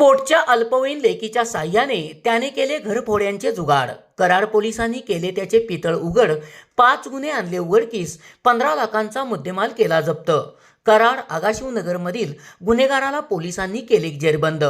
पोटच्या अल्पवयीन लेकीच्या साह्याने त्याने केले घरफोड्यांचे जुगाड. कराड पोलिसांनी केले त्याचे पितळ उघड. पाच गुन्हे आणले उघडकीस. पंधरा लाखांचा मुद्देमाल केला जप्त. कराड आगाशिवनगरमधील गुन्हेगाराला पोलिसांनी केले जेरबंद.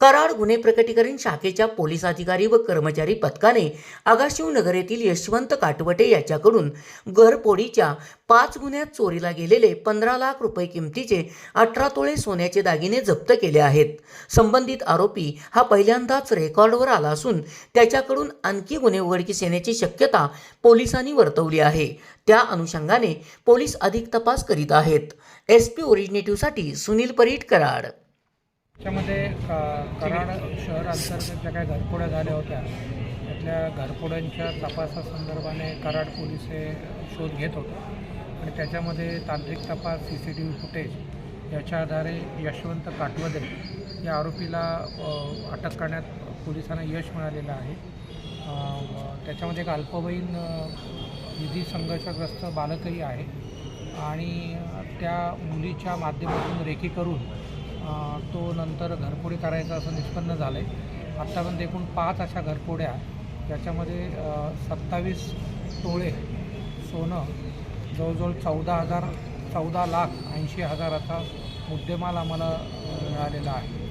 कराड गुन्हे प्रकटीकरण शाखेच्या पोलीस अधिकारी व कर्मचारी पथकाने आगाशिवनगर येथील यशवंत काटवटे याच्याकडून घरपोडीच्या पाच गुन्ह्यात चोरीला गेलेले पंधरा लाख रुपये किमतीचे अठरा तोळे सोन्याचे दागिने जप्त केले आहेत. संबंधित आरोपी हा पहिल्यांदाच रेकॉर्डवर आला असून त्याच्याकडून आणखी गुन्हे उघडकीस येण्याची शक्यता पोलिसांनी वर्तवली आहे. त्या अनुषंगाने पोलीस अधिक तपास करीत आहेत. एस पी ओरिजिनेटिव्हसाठी सुनील परीट कराड. त्याच्यामध्ये कराड शहर अंतर्गत ज्या काही घरफोड्या झाल्या होत्या त्यातल्या घरफोड्यांच्या तपासासंदर्भाने कराड पोलीस हे शोध घेत होते. आणि त्याच्यामध्ये तांत्रिक तपास C C T V footage याच्या आधारे यशवंत काटवदे या आरोपीला अटक करण्यात पोलिसांना यश मिळालेलं आहे. त्याच्यामध्ये एक अल्पवयीन विधी निधी संघर्षग्रस्त बालकही आहे. आणि त्या मुलीच्या माध्यमातून रेखी करून तो नंतर घरफोडी करायचा असं निष्पन्न झालं आहे आत्तापर्यंत एकूण पाच अशा घरफोड्या ज्याच्यामध्ये सत्तावीस तोळे सोनं जवळजवळ चौदा हजार चौदा लाख ऐंशी हजाराचा मुद्देमाल आम्हाला मिळालेला आहे.